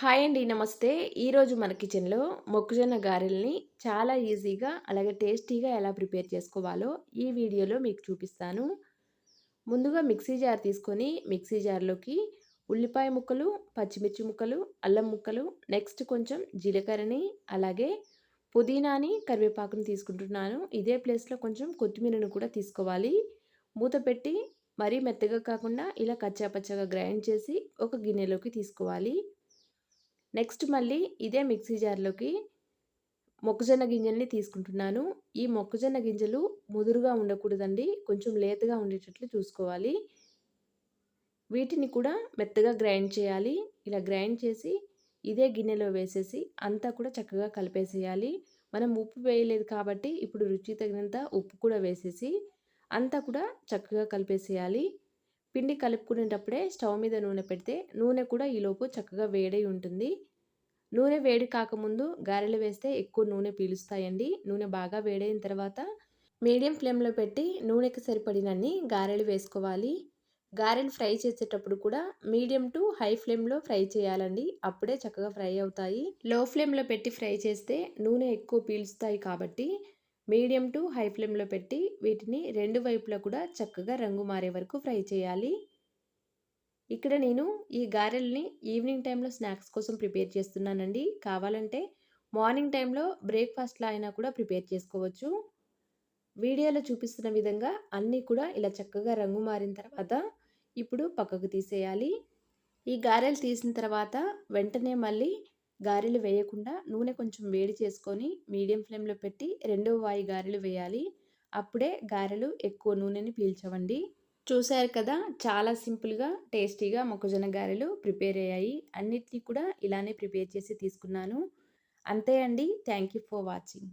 Hi అండి నమస్తే. ఈరోజు మన కిచెన్లో మొక్కజొన్న గారెల్ని చాలా ఈజీగా అలాగే టేస్టీగా ఎలా ప్రిపేర్ చేసుకోవాలో ఈ వీడియోలో మీకు చూపిస్తాను. ముందుగా మిక్సీ జార్ తీసుకొని మిక్సీ జార్లోకి ఉల్లిపాయ ముక్కలు పచ్చిమిర్చి ముక్కలు అల్లం ముక్కలు నెక్స్ట్ కొంచెం జీలకర్రని అలాగే పుదీనాని కరివేపాకుని తీసుకుంటున్నాను. ఇదే ప్లేస్లో కొంచెం కొత్తిమీరను కూడా తీసుకోవాలి. మూత పెట్టి మరీ మెత్తగా కాకుండా ఇలా కచ్చాపచ్చగా గ్రైండ్ చేసి ఒక గిన్నెలోకి తీసుకోవాలి. నెక్స్ట్ మళ్ళీ ఇదే మిక్సీ జార్లోకి మొక్కజొన్న గింజల్ని తీసుకుంటున్నాను. ఈ మొక్కజొన్న గింజలు ముదురుగా ఉండకూడదండి. కొంచెం లేతగా ఉండేటట్లు చూసుకోవాలి. వీటిని కూడా మెత్తగా గ్రైండ్ చేయాలి. ఇలా గ్రైండ్ చేసి ఇదే గిన్నెలో వేసేసి అంతా కూడా చక్కగా కలిపేసేయాలి. మనం ఉప్పు వేయలేదు కాబట్టి ఇప్పుడు రుచి తగినంత ఉప్పు కూడా వేసేసి అంతా కూడా చక్కగా కలిపేసేయాలి. పిండి కలుపుకునేటప్పుడే స్టవ్ మీద నూనె పెడితే నూనె కూడా ఈలోపు చక్కగా వేడై ఉంటుంది. నూనె వేడి కాకముందు గారెలు వేస్తే ఎక్కువ నూనె పీలుస్తాయండి. నూనె బాగా వేడైన తర్వాత మీడియం ఫ్లేమ్లో పెట్టి నూనెకి సరిపడినన్ని గారెలు వేసుకోవాలి. గారెలు ఫ్రై చేసేటప్పుడు కూడా మీడియం టు హై ఫ్లేమ్లో ఫ్రై చేయాలండి. అప్పుడే చక్కగా ఫ్రై అవుతాయి. లో ఫ్లేమ్లో పెట్టి ఫ్రై చేస్తే నూనె ఎక్కువ పీలుస్తాయి కాబట్టి మీడియం టు హై ఫ్లేమ్లో పెట్టి వీటిని రెండు వైపులా కూడా చక్కగా రంగు మారే వరకు ఫ్రై చేయాలి. ఇక్కడ నేను ఈ గారెల్ని ఈవినింగ్ టైంలో స్నాక్స్ కోసం ప్రిపేర్ చేస్తున్నానండి. కావాలంటే మార్నింగ్ టైంలో బ్రేక్ఫాస్ట్లో అయినా కూడా ప్రిపేర్ చేసుకోవచ్చు. వీడియోలో చూపిస్తున్న విధంగా అన్నీ కూడా ఇలా చక్కగా రంగు మారిన తర్వాత ఇప్పుడు పక్కకు తీసేయాలి. ఈ గారెలు తీసిన తర్వాత వెంటనే మళ్ళీ గారెలు వేయకుండా నూనె కొంచెం వేడి చేసుకొని మీడియం ఫ్లేమ్లో పెట్టి రెండవ వాయి గారెలు వేయాలి. అప్పుడే గారెలు ఎక్కువ నూనెని పీల్చవండి. చూశారు కదా చాలా సింపుల్గా టేస్టీగా మొక్కజొన్న గారెలు ప్రిపేర్ అయ్యాయి. అన్నిటినీ కూడా ఇలానే ప్రిపేర్ చేసి తీసుకున్నాను. అంతే అండి. Thank you for watching.